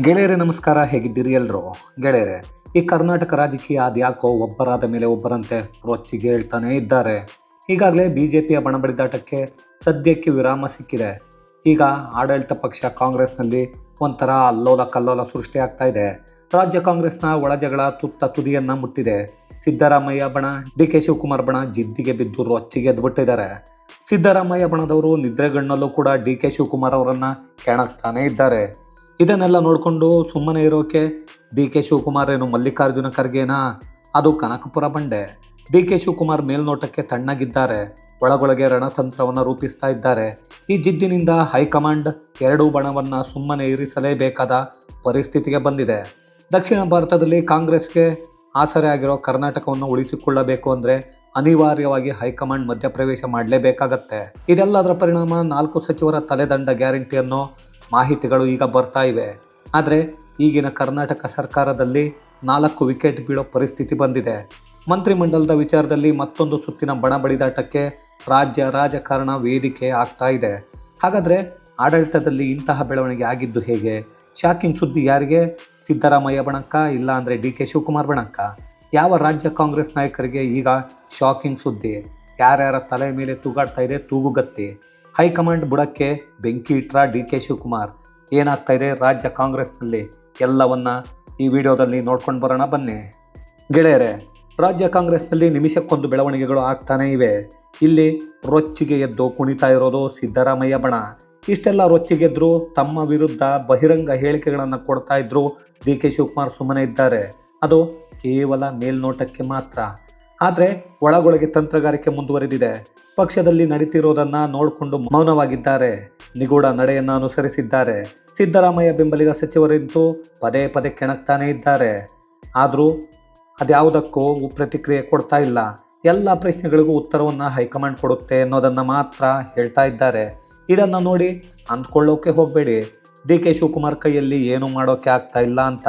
ಗೆಳೆಯರೇ, ನಮಸ್ಕಾರ. ಹೇಗಿದ್ದೀರಿ ಎಲ್ಲರೂ ಗೆಳೆಯರೇ, ಈ ಕರ್ನಾಟಕ ರಾಜಕೀಯ ಅದ್ಯಾಕೋ ಒಬ್ಬರಾದ ಮೇಲೆ ಒಬ್ಬರಂತೆ ರೊಚ್ಚಿಗೆ ಹೇಳ್ತಾನೆ ಇದ್ದಾರೆ. ಈಗಾಗಲೇ ಬಿ ಜೆ ಪಿಯ ಬಣಬಡಿದಾಟಕ್ಕೆ ಸದ್ಯಕ್ಕೆ ವಿರಾಮ ಸಿಕ್ಕಿದೆ. ಈಗ ಆಡಳಿತ ಪಕ್ಷ ಕಾಂಗ್ರೆಸ್ನಲ್ಲಿ ಒಂಥರ ಅಲ್ಲೋಲ ಕಲ್ಲೋಲ ಸೃಷ್ಟಿಯಾಗ್ತಾ ಇದೆ. ರಾಜ್ಯ ಕಾಂಗ್ರೆಸ್ನ ಒಳಜಗಳ ತುತ್ತ ತುದಿಯನ್ನು ಮುಟ್ಟಿದೆ. ಸಿದ್ದರಾಮಯ್ಯ ಬಣ, ಡಿ ಕೆ ಶಿವಕುಮಾರ್ ಬಣ ಜಿದ್ದಿಗೆ ಬಿದ್ದು ರೊಚ್ಚಿಗೆ ಎದ್ಬಿಟ್ಟಿದ್ದಾರೆ. ಸಿದ್ದರಾಮಯ್ಯ ಬಣದವರು ನಿದ್ರೆಗಣ್ಣಲ್ಲೂ ಕೂಡ ಡಿ ಕೆ ಶಿವಕುಮಾರ್ ಅವರನ್ನ ಕೆಣಕ್ತಾನೆ ಇದ್ದಾರೆ. ಇದನ್ನೆಲ್ಲ ನೋಡಿಕೊಂಡು ಸುಮ್ಮನೆ ಇರೋಕೆ ಡಿ ಕೆ ಶಿವಕುಮಾರ್ ಏನು ಮಲ್ಲಿಕಾರ್ಜುನ ಖರ್ಗೆನಾ? ಅದು ಕನಕಪುರ ಬಂಡೆ. ಡಿ ಕೆ ಶಿವಕುಮಾರ್ ಮೇಲ್ನೋಟಕ್ಕೆ ತಣ್ಣಗಿದ್ದಾರೆ. ಒಳಗೊಳಗೆ ರಣತಂತ್ರವನ್ನು ರೂಪಿಸ್ತಾ ಇದ್ದಾರೆ. ಈ ಜಿದ್ದಿನಿಂದ ಹೈಕಮಾಂಡ್ ಎರಡೂ ಬಣವನ್ನು ಸುಮ್ಮನೆ ಇರಿಸಲೇಬೇಕಾದ ಪರಿಸ್ಥಿತಿಗೆ ಬಂದಿದೆ. ದಕ್ಷಿಣ ಭಾರತದಲ್ಲಿ ಕಾಂಗ್ರೆಸ್ಗೆ ಆಸರೆ ಆಗಿರೋ ಕರ್ನಾಟಕವನ್ನು ಉಳಿಸಿಕೊಳ್ಳಬೇಕು ಅಂದರೆ ಅನಿವಾರ್ಯವಾಗಿ ಹೈಕಮಾಂಡ್ ಮಧ್ಯಪ್ರವೇಶ ಮಾಡಲೇಬೇಕಾಗತ್ತೆ. ಇದೆಲ್ಲದರ ಪರಿಣಾಮ ನಾಲ್ಕು ಸಚಿವರ ತಲೆದಂಡ ಗ್ಯಾರಂಟಿ ಅನ್ನೋ ಮಾಹಿತಿಗಳು ಈಗ ಬರ್ತಾ ಇವೆ. ಆದರೆ ಈಗಿನ ಕರ್ನಾಟಕ ಸರ್ಕಾರದಲ್ಲಿ ನಾಲ್ಕು ವಿಕೆಟ್ ಬೀಳೋ ಪರಿಸ್ಥಿತಿ ಬಂದಿದೆ. ಮಂತ್ರಿಮಂಡಲದ ವಿಚಾರದಲ್ಲಿ ಮತ್ತೊಂದು ಸುತ್ತಿನ ಬಣ ಬಡಿದಾಟಕ್ಕೆ ರಾಜ್ಯ ರಾಜಕಾರಣ ವೇದಿಕೆ ಆಗ್ತಾ ಇದೆ. ಹಾಗಾದರೆ ಆಡಳಿತದಲ್ಲಿ ಇಂತಹ ಬೆಳವಣಿಗೆ ಆಗಿದ್ದು ಹೇಗೆ? ಶಾಕಿಂಗ್ ಸುದ್ದಿ ಯಾರಿಗೆ? ಸಿದ್ದರಾಮಯ್ಯ ಬಣಕ್ಕ ಇಲ್ಲ ಅಂದರೆ ಡಿ ಕೆ ಶಿವಕುಮಾರ್ ಬಣಕ್ಕ? ಯಾವ ರಾಜ್ಯ ಕಾಂಗ್ರೆಸ್ ನಾಯಕರಿಗೆ ಈಗ ಶಾಕಿಂಗ್ ಸುದ್ದಿ? ಯಾರ್ಯಾರ ತಲೆ ಮೇಲೆ ತೂಗಾಡ್ತಾ ಇದೆ ತೂಗುಗತ್ತಿ? ಹೈಕಮಾಂಡ್ ಬುಡಕ್ಕೆ ಬೆಂಕಿ ಇಟ್ರ ಡಿ ಕೆ ಶಿವಕುಮಾರ್. ಏನಾಗ್ತಾ ಇದೆ? ರಾಜ್ಯ ಕಾಂಗ್ರೆಸ್ನಲ್ಲಿ ಎಲ್ಲವನ್ನ ಈ ವಿಡಿಯೋದಲ್ಲಿ ನೋಡ್ಕೊಂಡು ಬರೋಣ ಬನ್ನಿ. ಗೆಳೆಯರೆ, ರಾಜ್ಯ ಕಾಂಗ್ರೆಸ್ನಲ್ಲಿ ನಿಮಿಷಕ್ಕೊಂದು ಬೆಳವಣಿಗೆಗಳು ಆಗ್ತಾನೇ ಇವೆ. ಇಲ್ಲಿ ರೊಚ್ಚಿಗೆ ಎದ್ದು ಕುಣಿತಾ ಇರೋದು ಸಿದ್ದರಾಮಯ್ಯ ಬಣ. ಇಷ್ಟೆಲ್ಲ ರೊಚ್ಚಿಗೆದ್ರು ತಮ್ಮ ವಿರುದ್ಧ ಬಹಿರಂಗ ಹೇಳಿಕೆಗಳನ್ನು ಕೊಡ್ತಾ ಇದ್ರು ಡಿ ಕೆ ಶಿವಕುಮಾರ್ ಸುಮ್ಮನೆ ಇದ್ದಾರೆ. ಅದು ಕೇವಲ ಮೇಲ್ನೋಟಕ್ಕೆ ಮಾತ್ರ. ಆದರೆ ಒಳಗೊಳಗೆ ತಂತ್ರಗಾರಿಕೆ ಮುಂದುವರೆದಿದೆ. ಪಕ್ಷದಲ್ಲಿ ನಡೀತಿರೋದನ್ನ ನೋಡಿಕೊಂಡು ಮೌನವಾಗಿದ್ದಾರೆ. ನಿಗೂಢ ನಡೆಯನ್ನು ಅನುಸರಿಸಿದ್ದಾರೆ. ಸಿದ್ದರಾಮಯ್ಯ ಬೆಂಬಲಿಗ ಸಚಿವರಿಂತೂ ಪದೇ ಪದೇ ಕೆಣಕ್ತಾನೇ ಇದ್ದಾರೆ. ಆದರೂ ಅದ್ಯಾವುದಕ್ಕೂ ಪ್ರತಿಕ್ರಿಯೆ ಕೊಡ್ತಾ ಇಲ್ಲ. ಎಲ್ಲ ಪ್ರಶ್ನೆಗಳಿಗೂ ಉತ್ತರವನ್ನು ಹೈಕಮಾಂಡ್ ಕೊಡುತ್ತೆ ಅನ್ನೋದನ್ನು ಮಾತ್ರ ಹೇಳ್ತಾ ಇದ್ದಾರೆ. ಇದನ್ನು ನೋಡಿ ಅಂದ್ಕೊಳ್ಳೋಕೆ ಹೋಗಬೇಡಿ. ಡಿ ಕೆ ಶಿವಕುಮಾರ್ ಕೈಯಲ್ಲಿ ಏನು ಮಾಡೋಕೆ ಆಗ್ತಾ ಇಲ್ಲ ಅಂತ.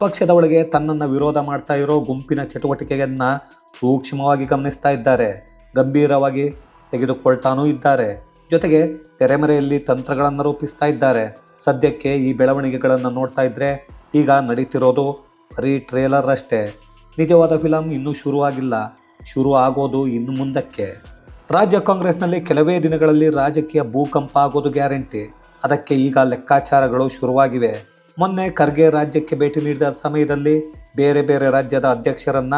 ಪಕ್ಷದ ಒಳಗೆ ತನ್ನನ್ನು ವಿರೋಧ ಮಾಡ್ತಾ ಇರೋ ಗುಂಪಿನ ಚಟುವಟಿಕೆಯನ್ನು ಸೂಕ್ಷ್ಮವಾಗಿ ಗಮನಿಸ್ತಾ ಇದ್ದಾರೆ. ಗಂಭೀರವಾಗಿ ತೆಗೆದುಕೊಳ್ತಾನೂ ಇದ್ದಾರೆ. ಜೊತೆಗೆ ತೆರೆಮರೆಯಲ್ಲಿ ತಂತ್ರಗಳನ್ನು ರೂಪಿಸ್ತಾ ಇದ್ದಾರೆ. ಸದ್ಯಕ್ಕೆ ಈ ಬೆಳವಣಿಗೆಗಳನ್ನು ನೋಡ್ತಾ ಇದ್ರೆ ಈಗ ನಡೀತಿರೋದು ಬರೀ ಟ್ರೇಲರ್ ಅಷ್ಟೇ. ನಿಜವಾದ ಫಿಲಮ್ ಇನ್ನೂ ಶುರುವಾಗಿಲ್ಲ. ಶುರು ಆಗೋದು ಇನ್ನು ಮುಂದಕ್ಕೆ. ರಾಜ್ಯ ಕಾಂಗ್ರೆಸ್ನಲ್ಲಿ ಕೆಲವೇ ದಿನಗಳಲ್ಲಿ ರಾಜಕೀಯ ಭೂಕಂಪ ಆಗೋದು ಗ್ಯಾರಂಟಿ. ಅದಕ್ಕೆ ಈಗ ಲೆಕ್ಕಾಚಾರಗಳು ಶುರುವಾಗಿವೆ. ಮೊನ್ನೆ ಖರ್ಗೆ ರಾಜ್ಯಕ್ಕೆ ಭೇಟಿ ನೀಡಿದ ಸಮಯದಲ್ಲಿ ಬೇರೆ ಬೇರೆ ರಾಜ್ಯದ ಅಧ್ಯಕ್ಷರನ್ನ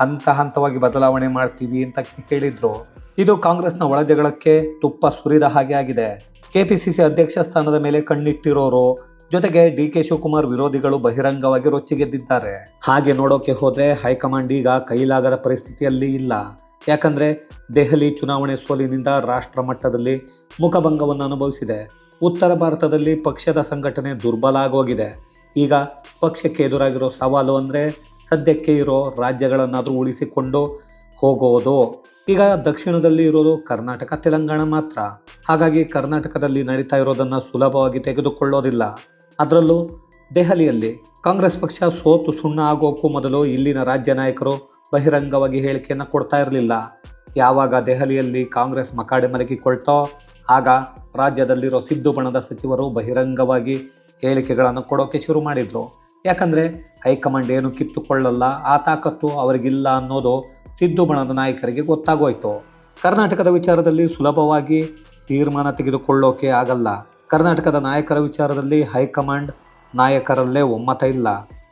ಹಂತ ಹಂತವಾಗಿ ಬದಲಾವಣೆ ಮಾಡ್ತೀವಿ ಅಂತ ಹೇಳಿದ್ರು. ಇದು ಕಾಂಗ್ರೆಸ್ನ ಒಳಜಗಳಕ್ಕೆ ತುಪ್ಪ ಸುರಿದ ಹಾಗೆ ಆಗಿದೆ. ಕೆಪಿಸಿಸಿ ಅಧ್ಯಕ್ಷ ಸ್ಥಾನದ ಮೇಲೆ ಕಣ್ಣಿಟ್ಟಿರೋರು, ಜೊತೆಗೆ ಡಿ ಕೆ ಶಿವಕುಮಾರ್ ವಿರೋಧಿಗಳು ಬಹಿರಂಗವಾಗಿ ರೊಚ್ಚಿಗೆದ್ದಿದ್ದಾರೆ. ಹಾಗೆ ನೋಡೋಕೆ ಹೋದ್ರೆ ಹೈಕಮಾಂಡ್ ಈಗ ಕೈಲಾಗದ ಪರಿಸ್ಥಿತಿಯಲ್ಲಿ ಇಲ್ಲ. ಯಾಕಂದ್ರೆ ದೆಹಲಿ ಚುನಾವಣೆ ಸೋಲಿನಿಂದ ರಾಷ್ಟ್ರ ಮಟ್ಟದಲ್ಲಿ ಮುಖಭಂಗವನ್ನು ಅನುಭವಿಸಿದೆ. ಉತ್ತರ ಭಾರತದಲ್ಲಿ ಪಕ್ಷದ ಸಂಘಟನೆ ದುರ್ಬಲ ಆಗೋಗಿದೆ. ಈಗ ಪಕ್ಷಕ್ಕೆ ಎದುರಾಗಿರೋ ಸವಾಲು ಅಂದರೆ ಸದ್ಯಕ್ಕೆ ಇರೋ ರಾಜ್ಯಗಳನ್ನಾದರೂ ಉಳಿಸಿಕೊಂಡು ಹೋಗೋದು. ಈಗ ದಕ್ಷಿಣದಲ್ಲಿ ಇರೋದು ಕರ್ನಾಟಕ, ತೆಲಂಗಾಣ ಮಾತ್ರ. ಹಾಗಾಗಿ ಕರ್ನಾಟಕದಲ್ಲಿ ನಡೀತಾ ಇರೋದನ್ನು ಸುಲಭವಾಗಿ ತೆಗೆದುಕೊಳ್ಳೋದಿಲ್ಲ. ಅದರಲ್ಲೂ ದೆಹಲಿಯಲ್ಲಿ ಕಾಂಗ್ರೆಸ್ ಪಕ್ಷ ಸೋತು ಸುಣ್ಣ ಆಗೋಕ್ಕೂ ಮೊದಲು ಇಲ್ಲಿನ ರಾಜ್ಯ ನಾಯಕರು ಬಹಿರಂಗವಾಗಿ ಹೇಳಿಕೆಯನ್ನು ಕೊಡ್ತಾ ಇರಲಿಲ್ಲ. ಯಾವಾಗ ದೆಹಲಿಯಲ್ಲಿ ಕಾಂಗ್ರೆಸ್ ಮಕಾಡೆ ಮಲಗಿಕೊಳ್ತೋ ಆಗ ರಾಜ್ಯದಲ್ಲಿರೋ ಸಿದ್ದು ಬಣದ ಸಚಿವರು ಬಹಿರಂಗವಾಗಿ ಹೇಳಿಕೆಗಳನ್ನು ಕೊಡೋಕೆ ಶುರು ಮಾಡಿದರು. ಯಾಕಂದರೆ ಹೈಕಮಾಂಡ್ ಏನು ಕಿತ್ತುಕೊಳ್ಳಲ್ಲ, ಆ ತಾಕತ್ತು ಅವರಿಗಿಲ್ಲ ಅನ್ನೋದು ಸಿದ್ದು ಬಣದ ನಾಯಕರಿಗೆ ಗೊತ್ತಾಗೋಯ್ತು. ಕರ್ನಾಟಕದ ವಿಚಾರದಲ್ಲಿ ಸುಲಭವಾಗಿ ತೀರ್ಮಾನ ತೆಗೆದುಕೊಳ್ಳೋಕೆ ಆಗಲ್ಲ. ಕರ್ನಾಟಕದ ನಾಯಕರ ವಿಚಾರದಲ್ಲಿ ಹೈಕಮಾಂಡ್ ನಾಯಕರಲ್ಲೇ ಒಮ್ಮತ ಇಲ್ಲ.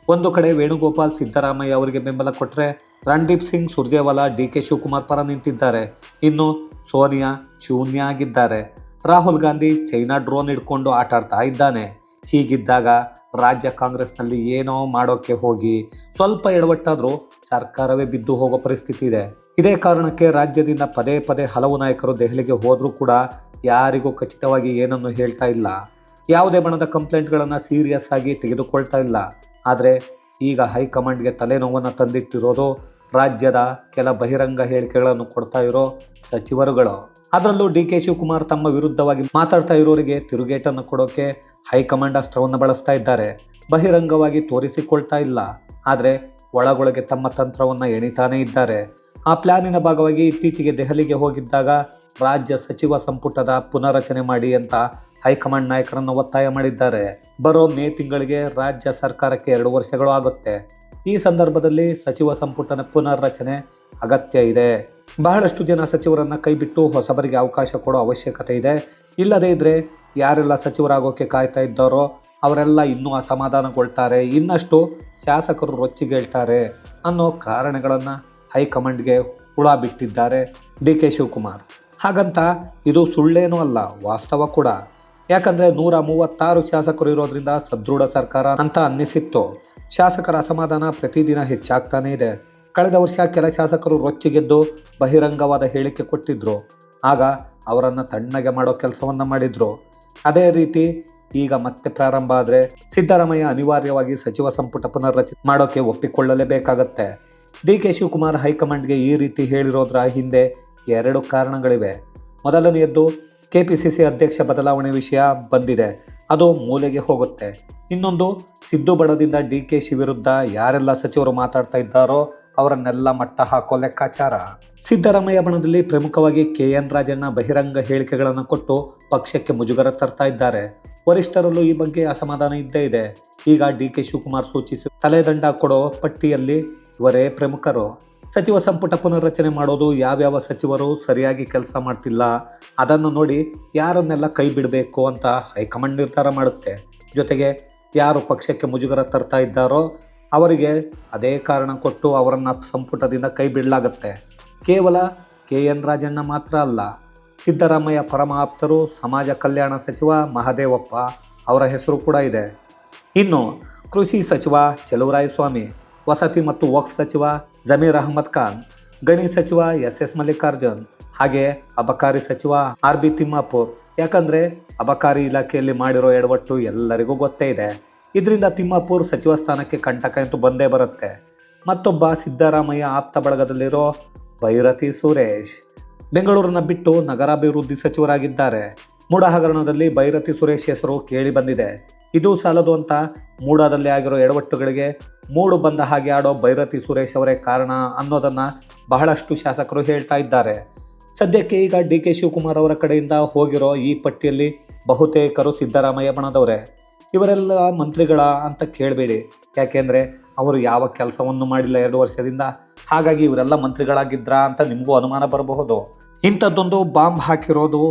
ಒಂದು ಕಡೆ ವೇಣುಗೋಪಾಲ್ ಸಿದ್ದರಾಮಯ್ಯ ಅವರಿಗೆ ಬೆಂಬಲ ಕೊಟ್ಟರೆ ರಣದೀಪ್ ಸಿಂಗ್, ಸುರ್ಜೇವಾಲಾ ಡಿ ಕೆ ಶಿವಕುಮಾರ್ ಪರ ನಿಂತಿದ್ದಾರೆ. ಇನ್ನು ಸೋನಿಯಾ ಶೂನ್ಯ ಆಗಿದ್ದಾರೆ. ರಾಹುಲ್ ಗಾಂಧಿ ಚೈನಾ ಡ್ರೋನ್ ಹಿಡ್ಕೊಂಡು ಆಟಾಡ್ತಾ ಇದ್ದಾನೆ. ಹೀಗಿದ್ದಾಗ ರಾಜ್ಯ ಕಾಂಗ್ರೆಸ್ನಲ್ಲಿ ಏನೋ ಮಾಡೋಕ್ಕೆ ಹೋಗಿ. ಸ್ವಲ್ಪ ಎಡವಟ್ಟಾದರೂ ಸರ್ಕಾರವೇ ಬಿದ್ದು ಹೋಗೋ ಪರಿಸ್ಥಿತಿ ಇದೆ. ಇದೇ ಕಾರಣಕ್ಕೆ ರಾಜ್ಯದಿಂದ ಪದೇ ಪದೇ ಹಲವು ನಾಯಕರು ದೆಹಲಿಗೆ ಹೋದರೂ ಕೂಡ ಯಾರಿಗೂ ಖಚಿತವಾಗಿ ಏನನ್ನು ಹೇಳ್ತಾ ಇಲ್ಲ. ಯಾವುದೇ ಬಣದ ಕಂಪ್ಲೇಂಟ್ಗಳನ್ನು ಸೀರಿಯಸ್ ಆಗಿ ತೆಗೆದುಕೊಳ್ತಾ ಇಲ್ಲ. ಆದರೆ ಈಗ ಹೈಕಮಾಂಡ್ಗೆ ತಲೆನೋವನ್ನು ತಂದಿಟ್ಟಿರೋದು ರಾಜ್ಯದ ಕೆಲ ಬಹಿರಂಗ ಹೇಳಿಕೆಗಳನ್ನು ಕೊಡ್ತಾ ಇರೋ ಸಚಿವರುಗಳು. ಅದರಲ್ಲೂ ಡಿ ಕೆ ಶಿವಕುಮಾರ್ ತಮ್ಮ ವಿರುದ್ಧವಾಗಿ ಮಾತಾಡ್ತಾ ಇರೋರಿಗೆ ತಿರುಗೇಟನ್ನು ಕೊಡೋಕೆ ಹೈಕಮಾಂಡ್ ಅಸ್ತ್ರವನ್ನು ಬಳಸ್ತಾ ಇದ್ದಾರೆ. ಬಹಿರಂಗವಾಗಿ ತೋರಿಸಿಕೊಳ್ತಾ ಇಲ್ಲ. ಆದರೆ ಒಳಗೊಳಗೆ ತಮ್ಮ ತಂತ್ರವನ್ನು ಎಣಿತಾನೇ ಇದ್ದಾರೆ. ಆ ಪ್ಲಾನಿನ ಭಾಗವಾಗಿ ಇತ್ತೀಚೆಗೆ ದೆಹಲಿಗೆ ಹೋಗಿದ್ದಾಗ ರಾಜ್ಯ ಸಚಿವ ಸಂಪುಟದ ಪುನರಚನೆ ಮಾಡಿ ಅಂತ ಹೈಕಮಾಂಡ್ ನಾಯಕರನ್ನು ಒತ್ತಾಯ ಮಾಡಿದ್ದಾರೆ. ಬರೋ ಮೇ ತಿಂಗಳಿಗೆ ರಾಜ್ಯ ಸರ್ಕಾರಕ್ಕೆ ಎರಡು ವರ್ಷಗಳು ಆಗುತ್ತೆ. ಈ ಸಂದರ್ಭದಲ್ಲಿ ಸಚಿವ ಸಂಪುಟನ ಪುನರ್ರಚನೆ ಅಗತ್ಯ ಇದೆ. ಬಹಳಷ್ಟು ಜನ ಸಚಿವರನ್ನ ಕೈಬಿಟ್ಟು ಹೊಸಬರಿಗೆ ಅವಕಾಶ ಕೊಡೋ ಅವಶ್ಯಕತೆ ಇದೆ. ಇಲ್ಲದೇ ಇದ್ರೆ ಯಾರೆಲ್ಲ ಸಚಿವರಾಗೋಕೆ ಕಾಯ್ತಾ ಇದ್ದಾರೋ ಅವರೆಲ್ಲ ಇನ್ನೂ ಅಸಮಾಧಾನಗೊಳ್ತಾರೆ ಇನ್ನಷ್ಟು ಶಾಸಕರು ರೊಚ್ಚಿಗೇಳ್ತಾರೆ ಅನ್ನೋ ಕಾರಣಗಳನ್ನು ಹೈಕಮಾಂಡ್ಗೆ ಹುಳ ಬಿಟ್ಟಿದ್ದಾರೆ ಡಿ ಕೆ ಶಿವಕುಮಾರ್. ಹಾಗಂತ ಇದು ಸುಳ್ಳೇನೂ ಅಲ್ಲ, ವಾಸ್ತವ ಕೂಡ. ಯಾಕಂದರೆ ನೂರ ಮೂವತ್ತಾರು ಶಾಸಕರು ಇರೋದ್ರಿಂದ ಸದೃಢ ಸರ್ಕಾರ ಅಂತ ಅನ್ನಿಸಿತ್ತು. ಶಾಸಕರ ಅಸಮಾಧಾನ ಪ್ರತಿದಿನ ಹೆಚ್ಚಾಗ್ತಾನೇ ಇದೆ. ಕಳೆದ ವರ್ಷ ಕೆಲ ಶಾಸಕರು ರೊಚ್ಚಿಗೆದ್ದು ಬಹಿರಂಗವಾದ ಹೇಳಿಕೆ ಕೊಟ್ಟಿದ್ರು. ಆಗ ಅವರನ್ನು ತಣ್ಣಗೆ ಮಾಡೋ ಕೆಲಸವನ್ನು ಮಾಡಿದರು. ಅದೇ ರೀತಿ ಈಗ ಮತ್ತೆ ಪ್ರಾರಂಭ ಆದರೆ ಸಿದ್ದರಾಮಯ್ಯ ಅನಿವಾರ್ಯವಾಗಿ ಸಚಿವ ಸಂಪುಟ ಪುನರ್ರಚನೆ ಮಾಡೋಕೆ ಒಪ್ಪಿಕೊಳ್ಳಲೇಬೇಕಾಗತ್ತೆ. ಡಿ ಕೆ ಶಿವಕುಮಾರ್ ಹೈಕಮಾಂಡ್ಗೆ ಈ ರೀತಿ ಹೇಳಿರೋದ್ರ ಹಿಂದೆ ಎರಡು ಕಾರಣಗಳಿವೆ. ಮೊದಲನೆಯದ್ದು ಕೆಪಿಸಿಸಿ ಅಧ್ಯಕ್ಷ ಬದಲಾವಣೆ ವಿಷಯ ಬಂದಿದೆ. ಅದು ಮೂಲೆಗೆ ಹೋಗುತ್ತೆ. ಇನ್ನೊಂದು, ಸಿದ್ದು ಬಣದಿಂದ ಡಿ ಕೆ ಶಿ ವಿರುದ್ಧ ಯಾರೆಲ್ಲ ಸಚಿವರು ಮಾತಾಡ್ತಾ ಇದ್ದಾರೋ ಅವರನ್ನೆಲ್ಲ ಮಟ್ಟ ಹಾಕೋ ಲೆಕ್ಕಾಚಾರ. ಸಿದ್ದರಾಮಯ್ಯ ಬಣದಲ್ಲಿ ಪ್ರಮುಖವಾಗಿ ಕೆ ಎನ್ ರಾಜಣ್ಣ ಬಹಿರಂಗ ಹೇಳಿಕೆಗಳನ್ನು ಕೊಟ್ಟು ಪಕ್ಷಕ್ಕೆ ಮುಜುಗರ ತರ್ತಾ ಇದ್ದಾರೆ. ವರಿಷ್ಠರಲ್ಲೂ ಈ ಬಗ್ಗೆ ಅಸಮಾಧಾನ ಇದ್ದೇ ಇದೆ. ಈಗ ಡಿ ಕೆ ಶಿವಕುಮಾರ್ ಸೂಚಿಸಿ ತಲೆದಂಡ ಕೊಡೋ ಪಟ್ಟಿಯಲ್ಲಿ ಇವರೇ ಪ್ರಮುಖರು. ಸಚಿವ ಸಂಪುಟ ಪುನರ್ರಚನೆ ಮಾಡೋದು ಯಾವ್ಯಾವ ಸಚಿವರು ಸರಿಯಾಗಿ ಕೆಲಸ ಮಾಡ್ತಿಲ್ಲ. ಅದನ್ನು ನೋಡಿ ಯಾರನ್ನೆಲ್ಲ ಕೈ ಬಿಡಬೇಕು ಅಂತ ಹೈಕಮಾಂಡ್ ನಿರ್ಧಾರ ಮಾಡುತ್ತೆ. ಜೊತೆಗೆ ಯಾರು ಪಕ್ಷಕ್ಕೆ ಮುಜುಗರ ತರ್ತಾ ಇದ್ದಾರೋ ಅವರಿಗೆ ಅದೇ ಕಾರಣ ಕೊಟ್ಟು ಅವರನ್ನು ಸಂಪುಟದಿಂದ ಕೈ ಬಿಡಲಾಗುತ್ತೆ ಕೇವಲ ಕೆ ಎನ್ ರಾಜಣ್ಣ ಮಾತ್ರ ಅಲ್ಲ ಸಿದ್ದರಾಮಯ್ಯ ಪರಮಾಪ್ತರು ಸಮಾಜ ಕಲ್ಯಾಣ ಸಚಿವ ಮಹದೇವಪ್ಪ ಅವರ ಹೆಸರು ಕೂಡ ಇದೆ. ಇನ್ನು ಕೃಷಿ ಸಚಿವ ಚಲುವರಾಯಸ್ವಾಮಿ, ವಸತಿ ಮತ್ತು ವಕ್ಫ್ ಸಚಿವ ಜಮೀರ್ ಅಹಮದ್ ಖಾನ್, ಗಣಿ ಸಚಿವ ಎಸ್ ಎಸ್ ಮಲ್ಲಿಕಾರ್ಜುನ್ ಹಾಗೆ ಅಬಕಾರಿ ಸಚಿವ ಆರ್ ಬಿ ತಿಮ್ಮಾಪುರ್. ಯಾಕಂದರೆ ಅಬಕಾರಿ ಇಲಾಖೆಯಲ್ಲಿ ಮಾಡಿರೋ ಎಡವಟ್ಟು ಎಲ್ಲರಿಗೂ ಗೊತ್ತೇ ಇದೆ. ಇದರಿಂದ ತಿಮ್ಮಾಪುರ್ ಸಚಿವ ಸ್ಥಾನಕ್ಕೆ ಕಂಟಕ ಅಂತೂ ಬಂದೇ ಬರುತ್ತೆ. ಮತ್ತೊಬ್ಬ ಸಿದ್ದರಾಮಯ್ಯ ಆಪ್ತ ಬಳಗದಲ್ಲಿರೋ ಭೈರತಿ ಸುರೇಶ್. ಬೆಂಗಳೂರನ್ನ ಬಿಟ್ಟು ನಗರಾಭಿವೃದ್ಧಿ ಸಚಿವರಾಗಿದ್ದಾರೆ. ಮೂಡ ಹಗರಣದಲ್ಲಿ ಭೈರತಿ ಸುರೇಶ್ ಹೆಸರು ಕೇಳಿ ಬಂದಿದೆ. ಇದು ಸಾಲದು ಅಂತ ಮೂಡದಲ್ಲಿ ಆಗಿರೋ ಎಡವಟ್ಟುಗಳಿಗೆ ಮೂಡು ಬಂದ ಹಾಗೆ ಆಡೋ ಭೈರತಿ ಸುರೇಶ್ ಅವರೇ ಕಾರಣ ಅನ್ನೋದನ್ನು ಬಹಳಷ್ಟು ಶಾಸಕರು ಹೇಳ್ತಾ ಇದ್ದಾರೆ. ಸದ್ಯಕ್ಕೆ ಈಗ ಡಿ ಕೆ ಶಿವಕುಮಾರ್ ಅವರ ಕಡೆಯಿಂದ ಹೋಗಿರೋ ಈ ಪಟ್ಟಿಯಲ್ಲಿ ಬಹುತೇಕರು ಸಿದ್ದರಾಮಯ್ಯ ಬಣದವರೇ. ಇವರೆಲ್ಲ ಮಂತ್ರಿಗಳ ಅಂತ ಕೇಳಬೇಡಿ. ಯಾಕೆಂದರೆ ಅವರು ಯಾವ ಕೆಲಸವನ್ನು ಮಾಡಿಲ್ಲ ಎರಡು ವರ್ಷದಿಂದ. ಹಾಗಾಗಿ ಇವರೆಲ್ಲ ಮಂತ್ರಿಗಳಾಗಿದ್ರಾ ಅಂತ ನಿಮಗೂ ಅನುಮಾನ ಬರಬಹುದು. ಇಂಥದ್ದೊಂದು ಬಾಂಬ್ ಹಾಕಿರೋದು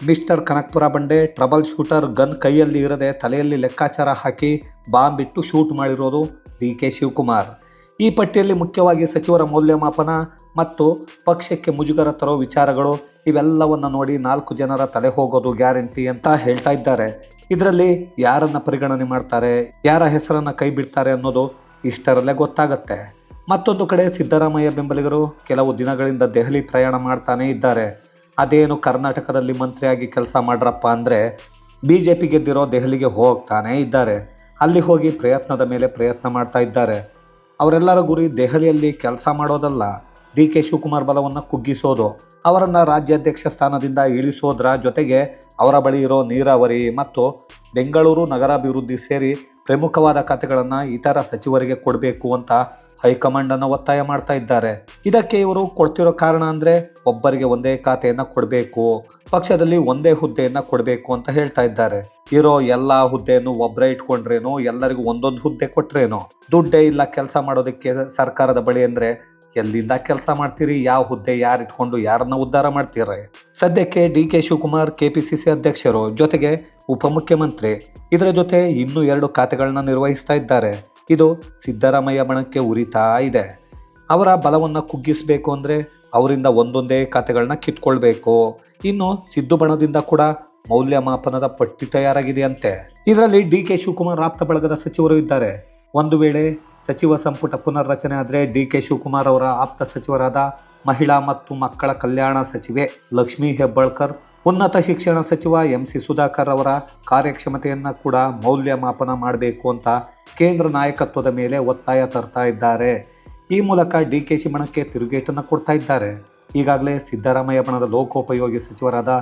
ಮಿಸ್ಟರ್ ಕನಕ್ಪುರ ಬಂಡೆ ಟ್ರಬಲ್ ಶೂಟರ್ ಗನ್ ಕೈಯಲ್ಲಿ ಇರದೆ ತಲೆಯಲ್ಲಿ ಲೆಕ್ಕಾಚಾರ ಹಾಕಿ ಬಾಂಬ್ ಇಟ್ಟು ಶೂಟ್ ಮಾಡಿರೋದು ಡಿ ಕೆ ಶಿವಕುಮಾರ್. ಈ ಪಟ್ಟಿಯಲ್ಲಿ ಮುಖ್ಯವಾಗಿ ಸಚಿವರ ಮೌಲ್ಯಮಾಪನ ಮತ್ತು ಪಕ್ಷಕ್ಕೆ ಮುಜುಗರ ತರೋ ವಿಚಾರಗಳು ಇವೆಲ್ಲವನ್ನು ನೋಡಿ ನಾಲ್ಕು ಜನರ ತಲೆ ಹೋಗೋದು ಗ್ಯಾರಂಟಿ ಅಂತ ಹೇಳ್ತಾ ಇದ್ದಾರೆ. ಇದರಲ್ಲಿ ಯಾರನ್ನು ಪರಿಗಣನೆ ಮಾಡ್ತಾರೆ, ಯಾರ ಹೆಸರನ್ನು ಕೈ ಬಿಡ್ತಾರೆ ಅನ್ನೋದು ಇಷ್ಟರಲ್ಲೇ ಗೊತ್ತಾಗತ್ತೆ. ಮತ್ತೊಂದು ಕಡೆ ಸಿದ್ದರಾಮಯ್ಯ ಬೆಂಬಲಿಗರು ಕೆಲವು ದಿನಗಳಿಂದ ದೆಹಲಿ ಪ್ರಯಾಣ ಮಾಡ್ತಾನೇ ಇದ್ದಾರೆ. ಅದೇನು ಕರ್ನಾಟಕದಲ್ಲಿ ಮಂತ್ರಿಯಾಗಿ ಕೆಲಸ ಮಾಡ್ರಪ್ಪ ಅಂದರೆ ಬಿ ಜೆ ಪಿ ಗೆದ್ದಿರೋ ದೆಹಲಿಗೆ ಹೋಗ್ತಾನೇ ಇದ್ದಾರೆ. ಅಲ್ಲಿ ಹೋಗಿ ಪ್ರಯತ್ನದ ಮೇಲೆ ಪ್ರಯತ್ನ ಮಾಡ್ತಾ ಇದ್ದಾರೆ. ಅವರೆಲ್ಲರ ಗುರಿ ದೆಹಲಿಯಲ್ಲಿ ಕೆಲಸ ಮಾಡೋದಲ್ಲ. ಡಿ ಕೆ ಶಿವಕುಮಾರ್ ಬಲವನ್ನು ಕುಗ್ಗಿಸೋದು, ಅವರನ್ನು ರಾಜ್ಯಾಧ್ಯಕ್ಷ ಸ್ಥಾನದಿಂದ ಇಳಿಸೋದ್ರ ಜೊತೆಗೆ ಅವರ ಬಳಿ ಇರೋ ನೀರಾವರಿ ಮತ್ತು ಬೆಂಗಳೂರು ನಗರಾಭಿವೃದ್ಧಿ ಸೇರಿ ಪ್ರಮುಖವಾದ ಖಾತೆಗಳನ್ನು ಇತರ ಸಚಿವರಿಗೆ ಕೊಡಬೇಕು ಅಂತ ಹೈಕಮಾಂಡನ್ನು ಒತ್ತಾಯ ಮಾಡ್ತಾ ಇದ್ದಾರೆ. ಇದಕ್ಕೆ ಇವರು ಕೊಡ್ತಿರೋ ಕಾರಣ ಅಂದರೆ ಒಬ್ಬರಿಗೆ ಒಂದೇ ಖಾತೆಯನ್ನು ಕೊಡಬೇಕು, ಪಕ್ಷದಲ್ಲಿ ಒಂದೇ ಹುದ್ದೆಯನ್ನು ಕೊಡಬೇಕು ಅಂತ ಹೇಳ್ತಾ ಇದ್ದಾರೆ. ಇರೋ ಎಲ್ಲ ಹುದ್ದೆಯನ್ನು ಒಬ್ಬರೇ ಇಟ್ಕೊಂಡ್ರೇನು, ಎಲ್ಲರಿಗೂ ಒಂದೊಂದು ಹುದ್ದೆ ಕೊಟ್ರೇನೋ, ದುಡ್ಡೇ ಇಲ್ಲ ಕೆಲಸ ಮಾಡೋದಕ್ಕೆ ಸರ್ಕಾರದ ಬಳಿ ಅಂದರೆ ಎಲ್ಲಿಂದ ಕೆಲಸ ಮಾಡ್ತೀರಿ? ಯಾವ ಹುದ್ದೆ ಯಾರು ಇಟ್ಕೊಂಡು ಯಾರನ್ನ ಉದ್ಧಾರ ಮಾಡ್ತೀರಿ? ಸದ್ಯಕ್ಕೆ ಡಿ ಕೆ ಶಿವಕುಮಾರ್ ಕೆಪಿಸಿಸಿ ಅಧ್ಯಕ್ಷರು ಜೊತೆಗೆ ಉಪಮುಖ್ಯಮಂತ್ರಿ. ಇದರ ಜೊತೆ ಇನ್ನೂ ಎರಡು ಖಾತೆಗಳನ್ನ ನಿರ್ವಹಿಸ್ತಾ ಇದ್ದಾರೆ. ಇದು ಸಿದ್ದರಾಮಯ್ಯ ಬಣಕ್ಕೆ ಉರಿತಾ ಇದೆ. ಅವರ ಬಲವನ್ನು ಕುಗ್ಗಿಸಬೇಕು ಅಂದರೆ ಅವರಿಂದ ಒಂದೊಂದೇ ಖಾತೆಗಳನ್ನ ಕಿತ್ಕೊಳ್ಬೇಕು. ಇನ್ನು ಸಿದ್ದು ಬಣದಿಂದ ಕೂಡ ಮೌಲ್ಯಮಾಪನದ ಪಟ್ಟಿ ತಯಾರಾಗಿದೆಯಂತೆ. ಇದರಲ್ಲಿ ಡಿ ಕೆ ಶಿವಕುಮಾರ್ ಆಪ್ತ ಬಳಗದ ಸಚಿವರು ಇದ್ದಾರೆ. ಒಂದು ವೇಳೆ ಸಚಿವ ಸಂಪುಟ ಪುನರ್ರಚನೆ ಆದರೆ ಡಿ ಕೆ ಶಿವಕುಮಾರ್ ಅವರ ಆಪ್ತ ಸಚಿವರಾದ ಮಹಿಳಾ ಮತ್ತು ಮಕ್ಕಳ ಕಲ್ಯಾಣ ಸಚಿವೆ ಲಕ್ಷ್ಮೀ ಹೆಬ್ಬಾಳ್ಕರ್, ಉನ್ನತ ಶಿಕ್ಷಣ ಸಚಿವ ಎಂ ಸಿ ಸುಧಾಕರ್ ಅವರ ಕಾರ್ಯಕ್ಷಮತೆಯನ್ನು ಕೂಡ ಮೌಲ್ಯಮಾಪನ ಮಾಡಬೇಕು ಅಂತ ಕೇಂದ್ರ ನಾಯಕತ್ವದ ಮೇಲೆ ಒತ್ತಾಯ ತರ್ತಾ ಇದ್ದಾರೆ. ಈ ಮೂಲಕ ಡಿ ಕೆ ಶಿ ಬಣಕ್ಕೆ ತಿರುಗೇಟನ್ನು ಕೊಡ್ತಾ ಇದ್ದಾರೆ. ಈಗಾಗಲೇ ಸಿದ್ದರಾಮಯ್ಯ ಬಣದ ಲೋಕೋಪಯೋಗಿ ಸಚಿವರಾದ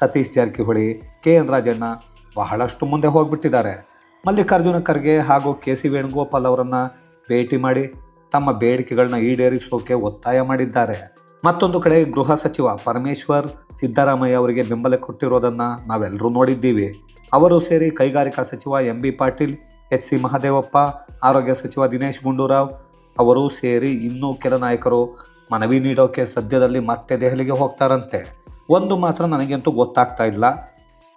ಸತೀಶ್ ಜಾರಕಿಹೊಳಿ ಕೆ ಎನ್ ರಾಜಣ್ಣ ಬಹಳಷ್ಟು ಮುಂದೆ ಹೋಗ್ಬಿಟ್ಟಿದ್ದಾರೆ. ಮಲ್ಲಿಕಾರ್ಜುನ ಖರ್ಗೆ ಹಾಗೂ ಕೆ ಸಿ ವೇಣುಗೋಪಾಲ್ ಅವರನ್ನು ಭೇಟಿ ಮಾಡಿ ತಮ್ಮ ಬೇಡಿಕೆಗಳನ್ನ ಈಡೇರಿಸೋಕೆ ಒತ್ತಾಯ ಮಾಡಿದ್ದಾರೆ. ಮತ್ತೊಂದು ಕಡೆ ಗೃಹ ಸಚಿವ ಪರಮೇಶ್ವರ್ ಸಿದ್ದರಾಮಯ್ಯ ಅವರಿಗೆ ಬೆಂಬಲ ಕೊಟ್ಟಿರೋದನ್ನ ನಾವೆಲ್ಲರೂ ನೋಡಿದ್ದೀವಿ. ಅವರು ಸೇರಿ ಕೈಗಾರಿಕಾ ಸಚಿವ ಎಂ ಬಿ ಪಾಟೀಲ್, ಎಚ್ ಸಿ ಮಹದೇವಪ್ಪ, ಆರೋಗ್ಯ ಸಚಿವ ದಿನೇಶ್ ಗುಂಡೂರಾವ್ ಅವರು ಸೇರಿ ಇನ್ನೂ ಕೆಲ ನಾಯಕರು ಮನವಿ ನೀಡೋಕೆ ಸದ್ಯದಲ್ಲಿ ಮತ್ತೆ ದೆಹಲಿಗೆ ಹೋಗ್ತಾರಂತೆ. ಒಂದು ಮಾತ್ರ ನನಗಂತೂ ಗೊತ್ತಾಗ್ತಾ ಇಲ್ಲ.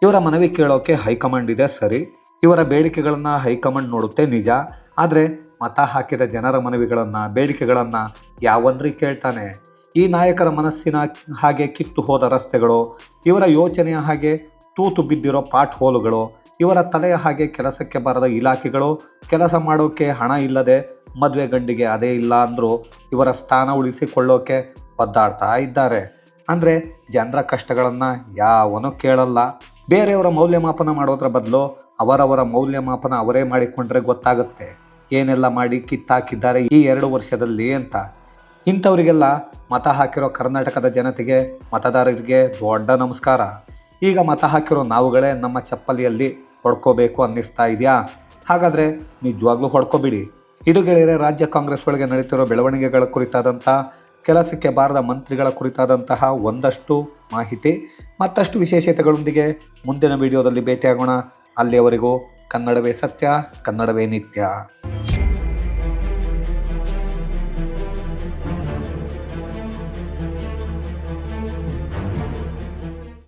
ಇವರ ಮನವಿ ಕೇಳೋಕೆ ಹೈಕಮಾಂಡ್ ಇದೆ ಸರಿ ಇವರ ಬೇಡಿಕೆಗಳನ್ನು ಹೈಕಮಾಂಡ್ ನೋಡುತ್ತೆ ನಿಜ. ಆದರೆ ಮತ ಹಾಕಿದ ಜನರ ಮನವಿಗಳನ್ನು, ಬೇಡಿಕೆಗಳನ್ನು ಯಾವನ್ರಿ ಕೇಳ್ತಾನೆ. ಈ ನಾಯಕರ ಮನಸ್ಸಿನ ಹಾಗೆ ಕಿತ್ತು ಹೋದ ರಸ್ತೆಗಳು, ಇವರ ಯೋಚನೆಯ ಹಾಗೆ ತೂತು ಬಿದ್ದಿರೋ ಪಾಟ್ ಹೋಲುಗಳು, ಇವರ ತಲೆಯ ಹಾಗೆ ಕೆಲಸಕ್ಕೆ ಬರದ ಇಲಾಖೆಗಳು, ಕೆಲಸ ಮಾಡೋಕ್ಕೆ ಹಣ ಇಲ್ಲದೆ ಮದುವೆ ಗಂಡಿಗೆ ಅದೇ ಇಲ್ಲ ಅಂದರೂ ಇವರ ಸ್ಥಾನ ಉಳಿಸಿಕೊಳ್ಳೋಕೆ ಒದ್ದಾಡ್ತಾ ಇದ್ದಾರೆ. ಅಂದರೆ ಜನರ ಕಷ್ಟಗಳನ್ನು ಯಾವನೂ ಕೇಳಲ್ಲ. ಬೇರೆಯವರ ಮೌಲ್ಯಮಾಪನ ಮಾಡೋದ್ರ ಬದಲು ಅವರವರ ಮೌಲ್ಯಮಾಪನ ಅವರೇ ಮಾಡಿಕೊಂಡ್ರೆ ಗೊತ್ತಾಗುತ್ತೆ. ಏನೆಲ್ಲ ಮಾಡಿ ಕಿತ್ತಾಕಿದ್ದಾರೆ ಈ ಎರಡು ವರ್ಷದಲ್ಲಿ ಅಂತ. ಇಂಥವರಿಗೆಲ್ಲ ಮತ ಹಾಕಿರೋ ಕರ್ನಾಟಕದ ಜನತೆಗೆ, ಮತದಾರರಿಗೆ ದೊಡ್ಡ ನಮಸ್ಕಾರ. ಈಗ ಮತ ಹಾಕಿರೋ ನಾವುಗಳೇ ನಮ್ಮ ಚಪ್ಪಲಿಯಲ್ಲಿ ಹೊಡ್ಕೋಬೇಕು ಅನ್ನಿಸ್ತಾ ಇದೆಯಾ? ಹಾಗಾದರೆ ನಿಜವಾಗ್ಲೂ ಹೊಡ್ಕೋಬಿಡಿ. ಇದು ಗೆಳೆಯರೆ ರಾಜ್ಯ ಕಾಂಗ್ರೆಸ್ ಒಳಗೆ ನಡೀತಿರೋ ಬೆಳವಣಿಗೆಗಳ ಕುರಿತಾದಂಥ ಕೆಲಸಕ್ಕೆ ಬಾರದ ಮಂತ್ರಿಗಳ ಕುರಿತಾದಂತಹ ಒಂದಷ್ಟು ಮಾಹಿತಿ, ಮತ್ತಷ್ಟು ವಿಶೇಷತೆಗಳೊಂದಿಗೆ ಮುಂದಿನ ವಿಡಿಯೋದಲ್ಲಿ ಭೇಟಿಯಾಗೋಣ. ಅಲ್ಲಿಯವರೆಗೂ ಕನ್ನಡವೇ ಸತ್ಯ, ಕನ್ನಡವೇ ನಿತ್ಯ.